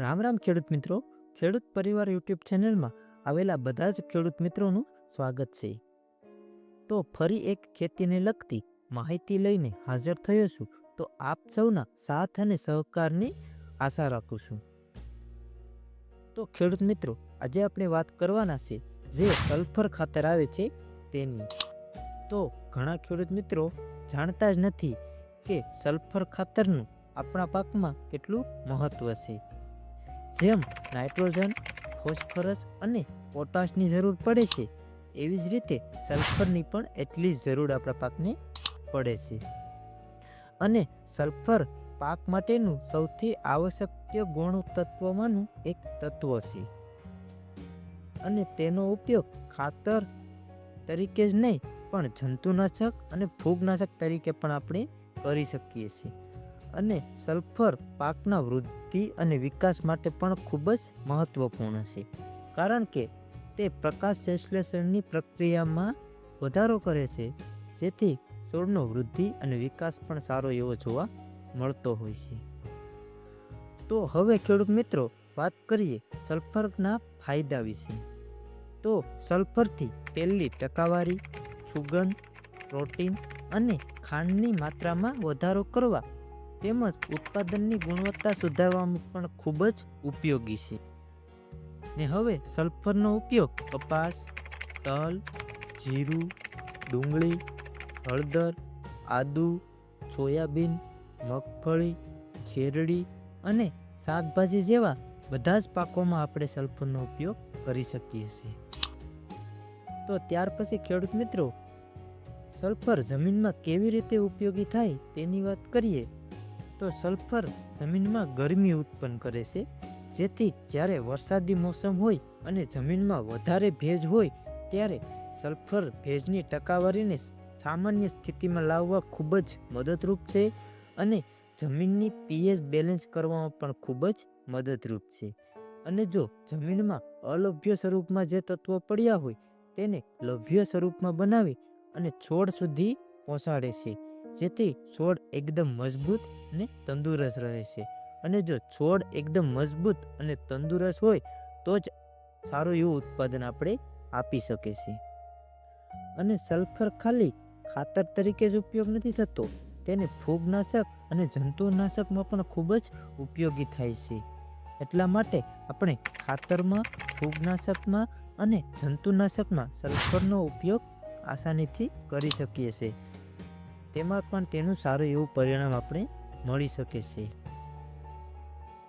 રામ રામ ખેડૂત મિત્રો. ખેડૂત પરિવાર યુટ્યુબ ચેનલમાં આવેલા બધા જ ખેડૂત મિત્રોનું સ્વાગત છે. તો ફરી એક ખેતીને લગતી માહિતી લઈને હાજર થયો છું, તો આપ સૌના સાથ અને સહકારની આશા રાખું છું. તો ખેડૂત મિત્રો, આજે આપણે વાત કરવાના છે, જે સલ્ફર ખાતર આવે છે તેની. તો ઘણા ખેડૂત મિત્રો જાણતા જ નથી કે સલ્ફર ખાતરનું આપણા પાકમાં કેટલું મહત્ત્વ છે. જેમ નાઇટ્રોજન, ફોસ્ફરસ અને પોટાશની જરૂર પડે છે, એવી જ રીતે સલ્ફરની પણ એટલી જ જરૂર આપણા પાકને પડે છે. અને સલ્ફર પાક માટેનું સૌથી આવશ્યક ગુણ તત્વમાંનું એક તત્વ છે. અને તેનો ઉપયોગ ખાતર તરીકે જ નહીં, પણ જંતુનાશક અને ફૂગનાશક તરીકે પણ આપણે કરી શકીએ છીએ. અને સલ્ફર પાકના વૃદ્ધિ અને વિકાસ માટે પણ ખૂબ જ મહત્વપૂર્ણ છે. કારણ કે તે પ્રકાશ સંશ્લેષણની પ્રક્રિયામાં વધારો કરે છે, જેથી છોડનો વૃદ્ધિ અને વિકાસ પણ સારો એવો જોવા મળતો હોય છે. તો હવે ખેડૂત મિત્રો, વાત કરીએ સલ્ફરના ફાયદા વિશે. તો સલ્ફરથી તેલની ટકાવારી, સુગંધ, પ્રોટીન અને ખાંડની માત્રામાં વધારો કરવા તેમજ ઉત્પાદનની ગુણવત્તા સુધારવામાં પણ ખૂબ જ ઉપયોગી છે. ને હવે સલ્ફરનો ઉપયોગ કપાસ, તલ, જીરું, ડુંગળી, હળદર, આદુ, સોયાબીન, મગફળી શેરડી અને શાકભાજી જેવા બધા જ પાકોમાં આપણે સલ્ફરનો ઉપયોગ કરી શકીએ છીએ. તો ત્યાર પછી ખેડૂત મિત્રો, સલ્ફર જમીનમાં કેવી રીતે ઉપયોગી થાય તેની વાત કરીએ. તો સલ્ફર જમીનમાં ગરમી ઉત્પન્ન કરે છે, જેથી જ્યારે વરસાદી મોસમ હોય અને જમીનમાં વધારે ભેજ હોય, ત્યારે સલ્ફર ભેજની ટકાવારીને સામાન્ય સ્થિતિમાં લાવવા ખૂબ જ મદદરૂપ છે અને જમીનની પીએચ બેલેન્સ કરવામાં પણ ખૂબ જ મદદરૂપ છે. અને જો જમીનમાં અલભ્ય સ્વરૂપમાં જે તત્વો પડ્યા હોય, તેને લભ્ય સ્વરૂપમાં બનાવી અને છોડ સુધી પહોંચાડે છે. જેથી છોડ એકદમ મજબૂત અને તંદુરસ્ત રહે છે. અને જો છોડ એકદમ મજબૂત અને તંદુરસ્ત હોય, તો જ સારું એવું ઉત્પાદન આપણે આપી શકે છે અને સલ્ફર ખાલી ખાતર તરીકે જ ઉપયોગ નથી થતો. તેને ફૂગનાશક અને જંતુનાશકમાં પણ ખૂબ જ ઉપયોગી થાય છે. એટલા માટે આપણે ખાતરમાં, ફૂગનાશકમાં અને જંતુનાશકમાં સલ્ફરનો ઉપયોગ આસાનીથી કરી શકીએ છીએ. તેમાં પણ તેનું સારું એવું પરિણામ આપણે મળી શકે છે.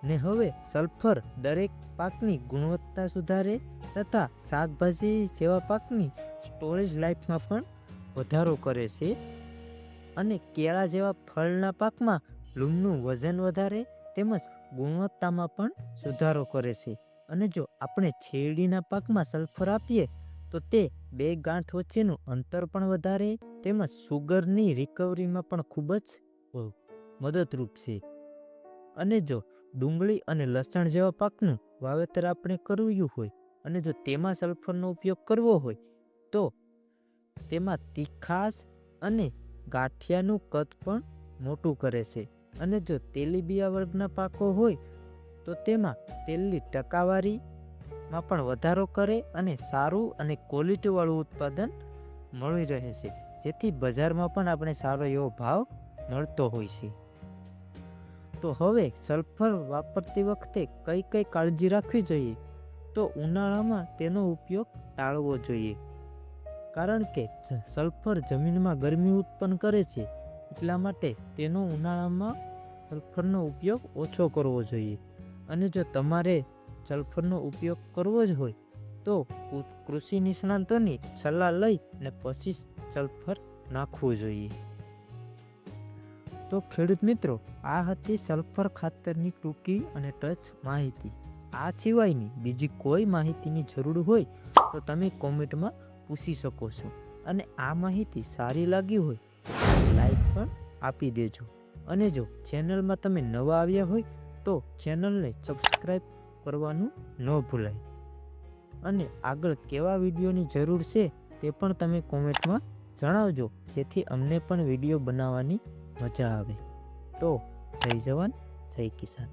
ને હવે સલ્ફર દરેક પાકની ગુણવત્તા સુધારે તથા શાકભાજી જેવા પાકની સ્ટોરેજ લાઈફમાં પણ વધારો કરે છે. અને કેળા જેવા ફળના પાકમાં લૂમનું વજન વધારે તેમજ ગુણવત્તામાં પણ સુધારો કરે છે. અને જો આપણે શેરડીના પાકમાં સલ્ફર આપીએ તો તે બે ગાંઠ વચ્ચેનું અંતર પણ વધારે તેમજ સુગરની રિકવરીમાં પણ ખૂબ જ મદદરૂપ છે. અને જો ડુંગળી અને લસણ જેવા પાકનું વાવેતર આપણે કરવું હોય અને જો તેમાં સલ્ફરનો ઉપયોગ કરવો હોય, તો તેમાં તીખાસ અને ગાંઠિયાનું કદ પણ મોટું કરે છે. અને જો તેલીબિયા વર્ગના પાકો હોય, તો તેમાં તેલની ટકાવારીમાં પણ વધારો કરે અને સારું અને ક્વોલિટીવાળું ઉત્પાદન મળી રહે છે. જેથી બજારમાં પણ આપણે સારો એવો ભાવ મળતો હોય છે. તો હવે સલ્ફર વાપરતી વખતે કઈ કઈ કાળજી રાખવી જોઈએ? તો ઉનાળામાં તેનો ઉપયોગ ટાળવો જોઈએ. કારણ કે સલ્ફર જમીનમાં ગરમી ઉત્પન્ન કરે છે, એટલા માટે તેનો ઉનાળામાં સલ્ફરનો ઉપયોગ ઓછો કરવો જોઈએ. અને જો તમારે સલ્ફરનો ઉપયોગ કરવો જ હોય, તો કૃષિ નિષ્ણાંતોની સલાહ લઈ ને પછી સલ્ફર નાખવું જોઈએ. તો ખેડૂત મિત્રો, આ હતી સલ્ફર ખાતરની ટૂંકી અને ટચ માહિતી. આ સિવાયની બીજી કોઈ માહિતીની જરૂર હોય, તો તમે કોમેન્ટમાં પૂછી શકો છો. અને આ માહિતી સારી લાગી હોય, તો લાઈક પણ આપી દેજો. અને જો ચેનલમાં તમે નવા આવ્યા હોય, તો ચેનલને સબસ્ક્રાઈબ કરવાનું ન ભૂલાય. અને આગળ કેવા વિડીયોની જરૂર છે તે પણ તમે કોમેન્ટમાં જણાવજો, જેથી અમને પણ વીડિયો બનાવવાની મજા આવે. તો જય જવાન, જય કિસાન.